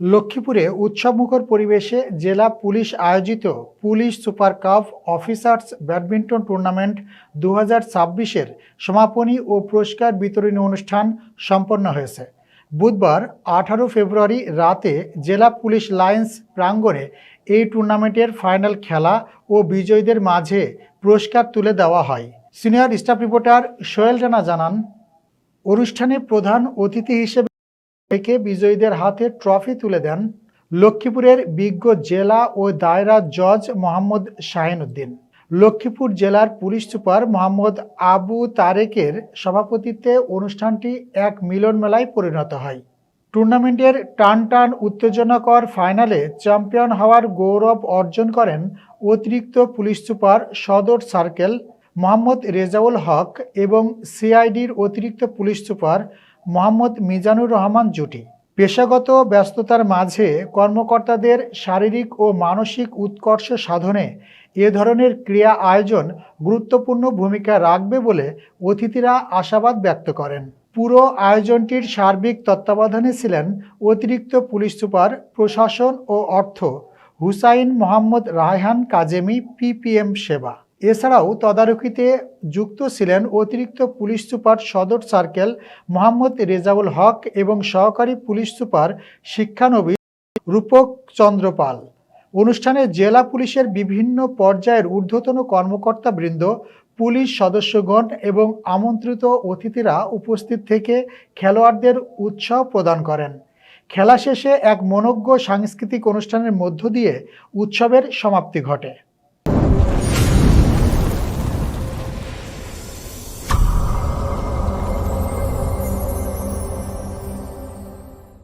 লক্ষ্মীপুরে উৎসবমুখর পরিবেশে জেলা পুলিশ আয়োজিত police super cup officers badminton tournament দু হাজার ছাব্বিশের সমাপনী ও পুরস্কার বিতরণী অনুষ্ঠান সম্পন্ন হয়েছে। বুধবার আঠারো ফেব্রুয়ারি রাতে জেলা পুলিশ লাইন্স প্রাঙ্গণে এই টুর্নামেন্টের ফাইনাল খেলা ও বিজয়ীদের মাঝে পুরস্কার তুলে দেওয়া হয়। Senior staff reporter Sohel Rana জানান, অনুষ্ঠানে প্রধান অতিথি হিসেবে থেকে বিজয়ীদের হাতে ট্রফি তুলে দেন লক্ষ্মীপুরের বিজ্ঞ জেলা ও দায়রা জজ মোহাম্মদ শাহিন উদ্দিন লক্ষ্মীপুর জেলার পুলিশ সুপার মোহাম্মদ আবু তারেকের সভাপতিত্বে অনুষ্ঠানটি এক মিলন মেলায় পরিণত হয়। টুর্নামেন্টের টান টান উত্তেজনাকর ফাইনালে চ্যাম্পিয়ন হওয়ার গৌরব অর্জন করেন অতিরিক্ত পুলিশ সুপার সদর সার্কেল মোহাম্মদ রেজাউল হক এবং সিআইডির অতিরিক্ত পুলিশ সুপার মোহাম্মদ মিজানুর রহমান জুটি। পেশাগত ব্যস্ততার মাঝে কর্মকর্তাদের শারীরিক ও মানসিক উৎকর্ষ সাধনে এ ধরনের ক্রিয়া আয়োজন গুরুত্বপূর্ণ ভূমিকা রাখবে বলে অতিথিরা আশাবাদ ব্যক্ত করেন। পুরো আয়োজনটির সার্বিক তত্ত্বাবধানে ছিলেন অতিরিক্ত পুলিশ সুপার, প্রশাসন ও অর্থ হুসাইন মোহাম্মদ রায়হান কাজেমি, পিপিএম সেবা। এছাড়াও তদারকিতে যুক্ত ছিলেন অতিরিক্ত পুলিশ সুপার সদর সার্কেল মোহাম্মদ রেজাউল হক এবং সহকারী পুলিশ সুপার শিক্ষানবিশ রূপক চন্দ্রপাল। অনুষ্ঠানে জেলা পুলিশের বিভিন্ন পর্যায়ের ঊর্ধ্বতন কর্মকর্তাবৃন্দ, পুলিশ সদস্যগণ এবং আমন্ত্রিত অতিথিরা উপস্থিত থেকে খেলোয়াড়দের উৎসাহ প্রদান করেন। খেলা শেষে এক মনোজ্ঞ সাংস্কৃতিক অনুষ্ঠানের মধ্য দিয়ে উৎসবের সমাপ্তি ঘটে।